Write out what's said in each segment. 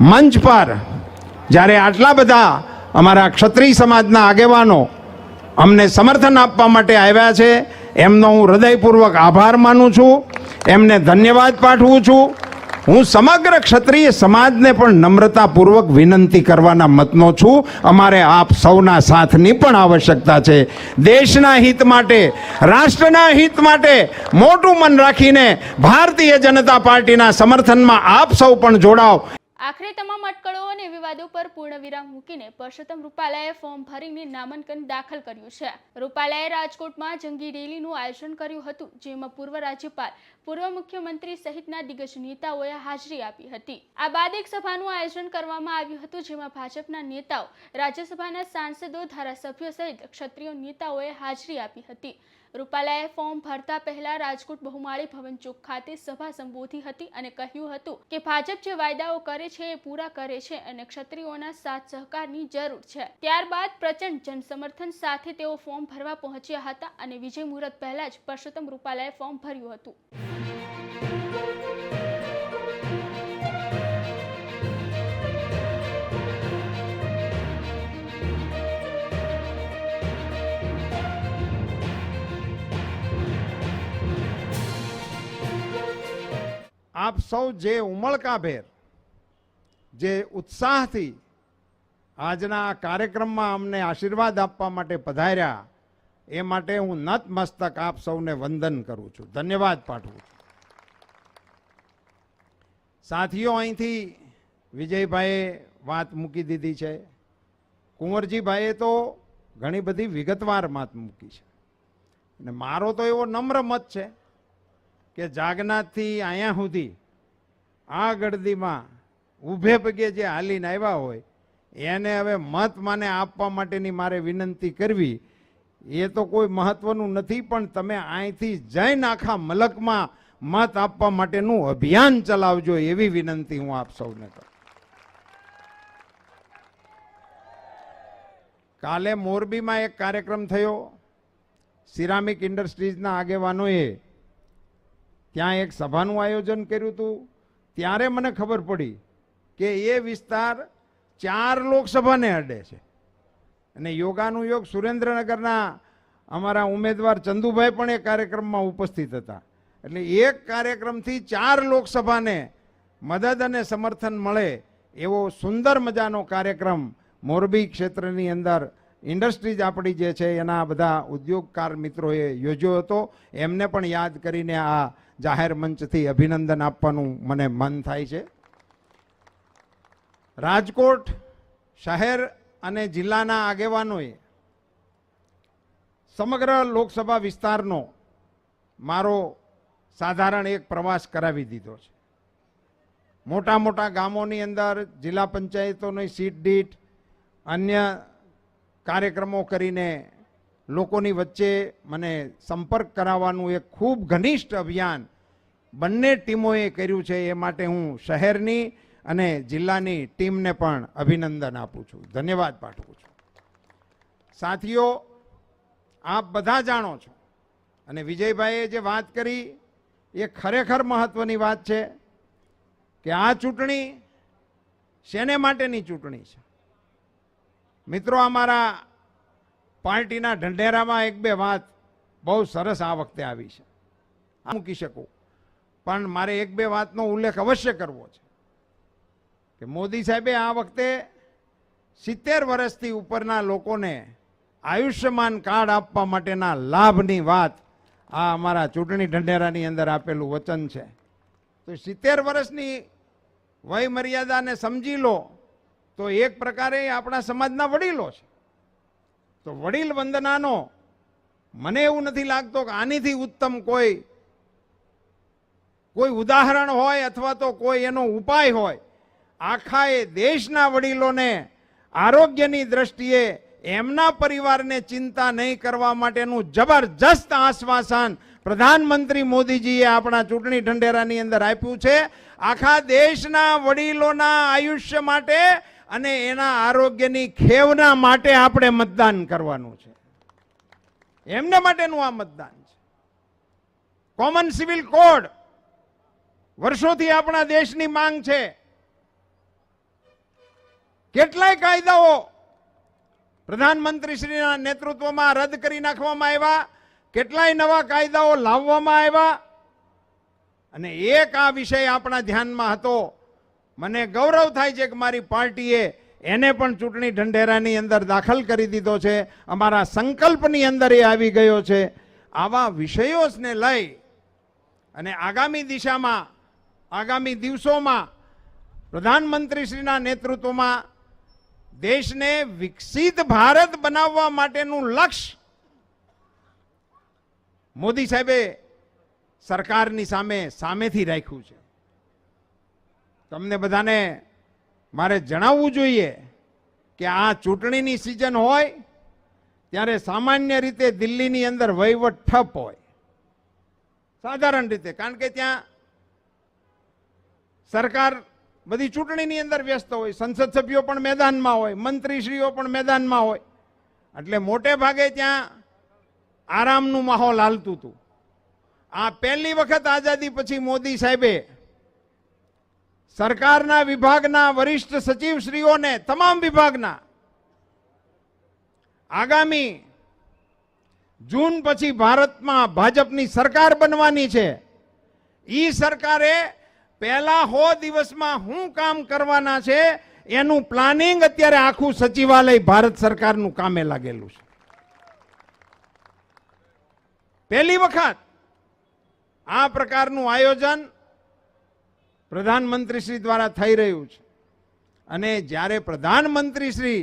મંચ પર જ્યારે આટલા બધા અમારા ક્ષત્રિય સમાજના આગેવાનો અમને સમર્થન આપવા માટે આવ્યા છે, એમનો હું હૃદયપૂર્વક આભાર માનું છું, એમને ધન્યવાદ પાઠવું છું. હું સમગ્ર ક્ષત્રિય સમાજને પણ નમ્રતાપૂર્વક વિનંતી કરવાના મતનો છું. અમારે આપ સૌના સાથની પણ આવશ્યકતા છે. દેશના હિત માટે, રાષ્ટ્રના હિત માટે મોટું મન રાખીને ભારતીય જનતા પાર્ટીના સમર્થનમાં આપ સૌ પણ જોડાઓ. આખરે તમામ અટકળો અને વિવાદો પર પૂર્ણ વિરામ મૂકીને પરસોત્તમ રૂપાલાએ ફોર્મ ભરીને નામાંકન દાખલ કર્યું છે. રૂપાલાએ રાજકોટમાં જંગી રેલીનું આયોજન કર્યું હતું, જેમાં પૂર્વ રાજ્યપાલ, પૂર્વ મુખ્યમંત્રી સહિતના દિગ્ગજ નેતાઓએ હાજરી આપી હતી. આ બાદ એક સભાનું આયોજન કરવામાં આવ્યું હતું, જેમાં ભાજપના નેતાઓ, રાજ્યસભાના સાંસદો, ધારાસભ્યો સહિત ક્ષત્રિય નેતાઓએ હાજરી આપી હતી. રૂપાલાએ ફોર્મ ભરતા પહેલા રાજકોટ બહુમાળી ભવન ચોક ખાતે સભા સંબોધી હતી અને કહ્યું હતું કે ભાજપ જે વાયદાઓ કરે છે એ પૂરા કરે છે અને ક્ષત્રિયોના સાથ સહકારની જરૂર છે. ત્યારબાદ પ્રચંડ જનસમર્થન સાથે તેઓ ફોર્મ ભરવા પહોંચ્યા હતા અને વિજય મુહૂર્ત પહેલા જ પરસોત્તમ રૂપાલાએ ફોર્મ ભર્યું હતું. આપ સૌ જે ઉમળકાભેર જે ઉત્સાહથી આજના કાર્યક્રમમાં અમને આશીર્વાદ આપવા માટે પધાર્યા, એ માટે હું નતમસ્તક આપ સૌને વંદન કરું છું. ધન્યવાદ પાઠવું છું. સાથીઓ, અહીંથી વિજયભાઈએ વાત મૂકી દીધી છે. કુંવરજીભાઈએ તો ઘણી બધી વિગતવાર વાત મૂકી છે. અને મારો તો એવો નમ્ર મત છે કે જાગનાથથી અહીંયા સુધી આ ગળદીમાં ઊભે પગે જે હાલીને આવ્યા હોય, એને હવે મત માને આપવા માટેની મારે વિનંતી કરવી, એ તો કોઈ મહત્વનું નથી, પણ તમે અહીંથી જઈને આખા મલકમાં મત આપવા માટેનું અભિયાન ચલાવજો એવી વિનંતી હું આપ સૌને કરું. કાલે મોરબીમાં એક કાર્યક્રમ થયો, સિરામિક ઇન્ડસ્ટ્રીઝના આગેવાનોએ ત્યાં એક સભાનું આયોજન કર્યું હતું. ત્યારે મને ખબર પડી કે એ વિસ્તાર ચાર લોકસભાને અડે છે. અને યોગાનું યોગ સુરેન્દ્રનગરના અમારા ઉમેદવાર ચંદુભાઈ પણ એ કાર્યક્રમમાં ઉપસ્થિત હતા. એટલે એક કાર્યક્રમથી ચાર લોકસભાને મદદ અને સમર્થન મળે એવો સુંદર મજાનો કાર્યક્રમ મોરબી ક્ષેત્રની અંદર ઇન્ડસ્ટ્રીઝ આપણી જે છે એના બધા ઉદ્યોગકાર મિત્રોએ યોજ્યો હતો. એમને પણ યાદ કરીને આ જાહેર મંચથી અભિનંદન આપવાનું મને મન થાય છે. રાજકોટ શહેર અને જિલ્લાના આગેવાનોએ સમગ્ર લોકસભા વિસ્તારનો મારો સાધારણ એક પ્રવાસ કરાવી દીધો છે. મોટા મોટા ગામોની અંદર જિલ્લા પંચાયતોની સીટ દીઠ અન્ય કાર્યક્રમો કરીને લોકોની વચ્ચે મને સંપર્ક કરાવવાનું એક ખૂબ ઘનિષ્ઠ અભિયાન બંને ટીમોએ કર્યું છે એ માટે હું શહેરની અને જિલ્લાની ટીમને પણ અભિનંદન આપું છું. ધન્યવાદ, પાઠવું છું. સાથીઓ, આપ બધા જાણો છો અને વિજયભાઈએ જે વાત કરી એ ખરેખર મહત્વની વાત છે કે આ ચૂંટણી શેને માટેની ચૂંટણી છે? મિત્રો, અમારા પાર્ટીના ઢંઢેરામાં એક બે વાત બહુ સરસ આ વખતે આવી છે. આ મૂકી શકું. પણ મારે એક બે વાતનો ઉલ્લેખ અવશ્ય કરવો છે કે મોદી સાહેબે આ વખતે સિત્તેર વર્ષથી ઉપરના લોકોને આયુષ્યમાન કાર્ડ આપવા માટેના લાભની વાત આ અમારા ચૂંટણી ઢંઢેરાની અંદર આપેલું વચન છે. તો સિત્તેર વર્ષની વય મર્યાદાને સમજી લો તો એક પ્રકારે આપણા સમાજના વડીલો છે. તો વડીલ વંદનાનો મને એવું નથી લાગતો કે આનીથી ઉત્તમ કોઈ કોઈ ઉદાહરણ હોય અથવા તો કોઈ એનો ઉપાય હોય. આખા એ દેશના વડીલોને આરોગ્યની દ્રષ્ટિએ એમના પરિવારને ચિંતા નહીં કરવા માટેનું જબરજસ્ત આશ્વાસન પ્રધાનમંત્રી મોદીજીએ આપણા ચૂંટણી ઢંઢેરાની અંદર આપ્યું છે. આખા દેશના વડીલોના આયુષ્ય માટે અને એના આરોગ્યની ખેવના માટે આપણે મતદાન કરવાનું છે. એમને માટેનું આ મતદાન છે. કોમન સિવિલ કોડ વર્ષોથી આપણા દેશની માંગ છે. કેટલાય કાયદાઓ પ્રધાનમંત્રીશ્રીના નેતૃત્વમાં રદ કરી નાખવામાં આવ્યા, કેટલાય નવા કાયદાઓ લાવવામાં આવ્યા. અને એક આ વિષય આપણા ધ્યાનમાં હતો. મને ગૌરવ થાય છે કે મારી પાર્ટીએ એને પણ ચૂંટણી ઢંઢેરાની અંદર દાખલ કરી દીધો છે. અમારા સંકલ્પની અંદર એ આવી ગયો છે. આવા વિષયોને લઈ અને આગામી દિશામાં, આગામી દિવસોમાં પ્રધાનમંત્રીશ્રીના નેતૃત્વમાં દેશને વિકસિત ભારત બનાવવા માટેનું લક્ષ્ય મોદી સાહેબે સરકારની સામે સામેથી રાખ્યું છે. તમને બધાને મારે જણાવવું જોઈએ કે આ ચૂંટણીની સિઝન હોય, ત્યારે સામાન્ય રીતે દિલ્હીની અંદર વહીવટ ઠપ હોય. સાધારણ રીતે, કારણ કે ત્યાં સરકાર બધી ચૂંટણીની અંદર વ્યસ્ત હોય, સંસદ સભ્યો પણ મેદાનમાં હોય, મંત્રીશ્રીઓ પણ મેદાનમાં હોય. એટલે મોટે ભાગે ત્યાં આરામનું માહોલ હાલતું હતું. આ પહેલી વખત આઝાદી પછી મોદી સાહેબે સરકારના વિભાગના વરિષ્ઠ સચિવશ્રીઓને, તમામ વિભાગના, આગામી જૂન પછી ભારતમાં ભાજપની સરકાર બનવાની છે. ઈ સરકારે પહેલા હો દિવસમાં શું કામ કરવાના છે, એનું પ્લાનિંગ અત્યારે આખું સચિવાલય ભારત સરકારનું કામે લાગેલું છે. પહેલી વખત આ પ્રકારનું આયોજન પ્રધાનમંત્રીશ્રી દ્વારા થઈ રહ્યું છે. અને જ્યારે પ્રધાનમંત્રીશ્રી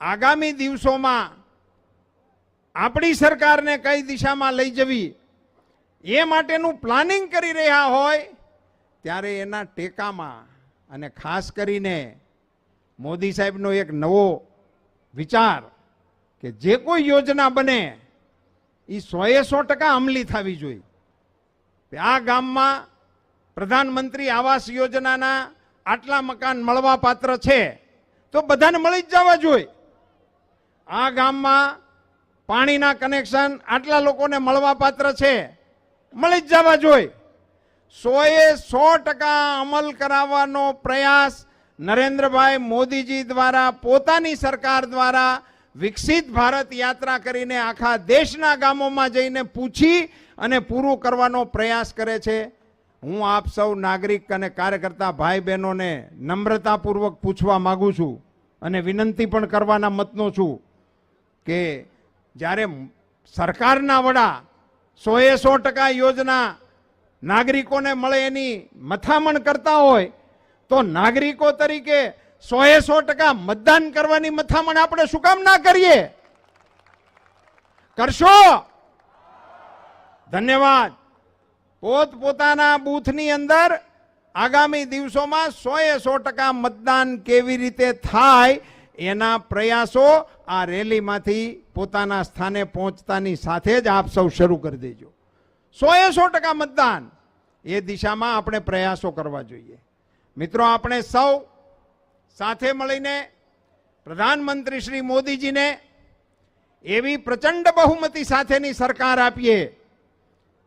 આગામી દિવસોમાં આપણી સરકારને કઈ દિશામાં લઈ જવી, એ માટેનું પ્લાનિંગ કરી રહ્યા હોય, ત્યારે એના ટેકામાં અને ખાસ કરીને મોદી સાહેબનો એક નવો વિચાર કે જે કોઈ યોજના બને એ સોએ સો ટકા અમલી થવી જોઈએ. આ ગામમાં પ્રધાનમંત્રી આવાસ યોજનાના આટલા મકાન મળવા પાત્ર છે, તો બધાને મળી જ જવા જોઈએ. આ ગામમાં પાણીના કનેક્શન આટલા લોકોને મળવા પાત્ર છે, મળી જ જવા જોઈએ. સોએ સો ટકા અમલ કરાવવાનો પ્રયાસ નરેન્દ્રભાઈ મોદીજી દ્વારા, પોતાની સરકાર દ્વારા વિકસિત ભારત યાત્રા કરીને આખા દેશના ગામોમાં જઈને પૂછી અને પૂરું કરવાનો પ્રયાસ કરે છે. હું આપ સૌ નાગરિક અને કાર્યકર્તા ભાઈ બહેનોને નમ્રતાપૂર્વક પૂછવા માગું છું અને વિનંતી પણ કરવાના મતનો છું કે જ્યારે સરકારના વડા સોએ સો ટકા યોજના નાગરિકોને મળે એની મથામણ કરતા હોય, તો નાગરિકો તરીકે સોએ સો ટકા મતદાન કરવાની મથામણ આપણે શું કામ ના કરીએ? કરશો? ધન્યવાદ. પોત પોતાના બૂથની અંદર આગામી દિવસોમાં સોએ સો ટકા મતદાન કેવી રીતે થાય એના પ્રયાસો આ રેલીમાંથી પોતાના સ્થાને પહોંચતાની સાથે જ આપ સૌ શરૂ કરી દેજો. સોએ સો ટકા મતદાન એ દિશામાં આપણે પ્રયાસો કરવા જોઈએ. મિત્રો, આપણે સૌ સાથે મળીને પ્રધાનમંત્રી શ્રી મોદીજીને એવી પ્રચંડ બહુમતી સાથેની સરકાર આપીએ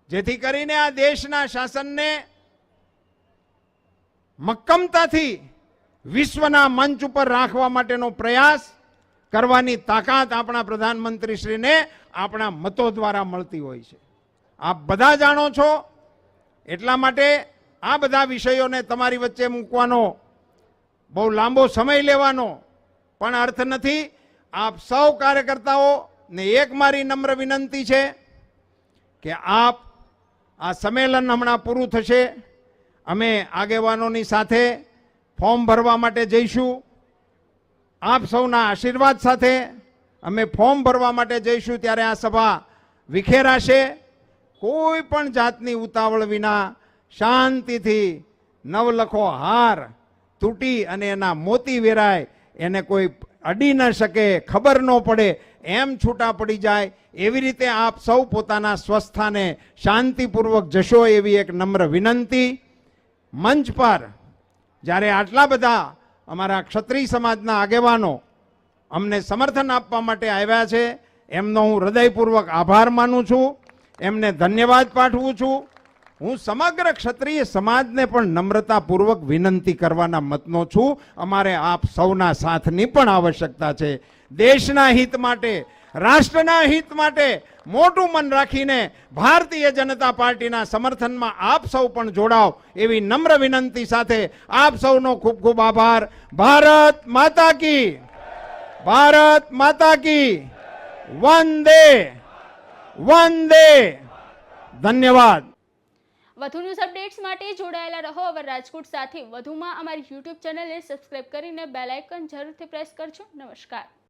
જેથી કરીને આ દેશના શાસનને મક્કમતાથી વિશ્વના મંચ ઉપર રાખવા માટેનો પ્રયાસ કરવાની તાકાત આપણા પ્રધાનમંત્રીશ્રીને આપણા મતો દ્વારા મળતી હોય છે. આપ બધા જાણો છો, એટલા માટે આ બધા વિષયોને તમારી વચ્ચે મૂકવાનો બહુ લાંબો સમય લેવાનો પણ અર્થ નથી. આપ સૌ કાર્યકર્તાઓ ને એક મારી નમ્ર વિનંતી છે કે આપ આ સંમેલન હમણાં પૂરું થશે. અમે આગેવાનોની સાથે ફોર્મ ભરવા માટે જઈશું. આપ સૌના આશીર્વાદ સાથે અમે ફોર્મ ભરવા માટે જઈશું ત્યારે આ સભા વિખેરાશે. કોઈ પણ જાતની ઉતાવળ વિના શાંતિથી નવલખો હાર તૂટી અને એના મોતી વેરાય એને કોઈ અડી ન શકે, ખબર ન પડે એમ છૂટા પડી જાય, એવી રીતે આપ સૌ પોતાના સ્વસ્થાને શાંતિપૂર્વક જશો એવી એક નમ્ર વિનંતી. મંચ પર જ્યારે આટલા બધા અમારા ક્ષત્રિય સમાજના આગેવાનો અમને સમર્થન આપવા માટે આવ્યા છે, એમનો હું હૃદયપૂર્વક આભાર માનું છું, એમને ધન્યવાદ પાઠવું છું. હું સમગ્ર ક્ષત્રિય સમાજને પણ નમ્રતાપૂર્વક વિનંતી કરવાના મતનો છું. અમારે આપ સૌના સાથની પણ આવશ્યકતા છે. દેશના હિત માટે, રાષ્ટ્રના હિત માટે મોટું મન રાખીને ભારતીય જનતા પાર્ટીના સમર્થનમાં આપ સૌ પણ જોડાવ એવી નમ્ર વિનંતી સાથે આપ સૌનો ખૂબ ખૂબ આભાર. ભારત માતા કી. ભારત માતા કી. વંદે. વંદે. ધન્યવાદ. વધુ ન્યૂઝ અપડેટ્સ માટે જોડાયેલા રહો. અવર રાજકોટ સાથે વધુમાં અમારી યુટ્યુબ ચેનલને સબસ્ક્રાઇબ કરીને બેલ આઇકન જરૂરથી પ્રેસ કરજો. નમસ્કાર.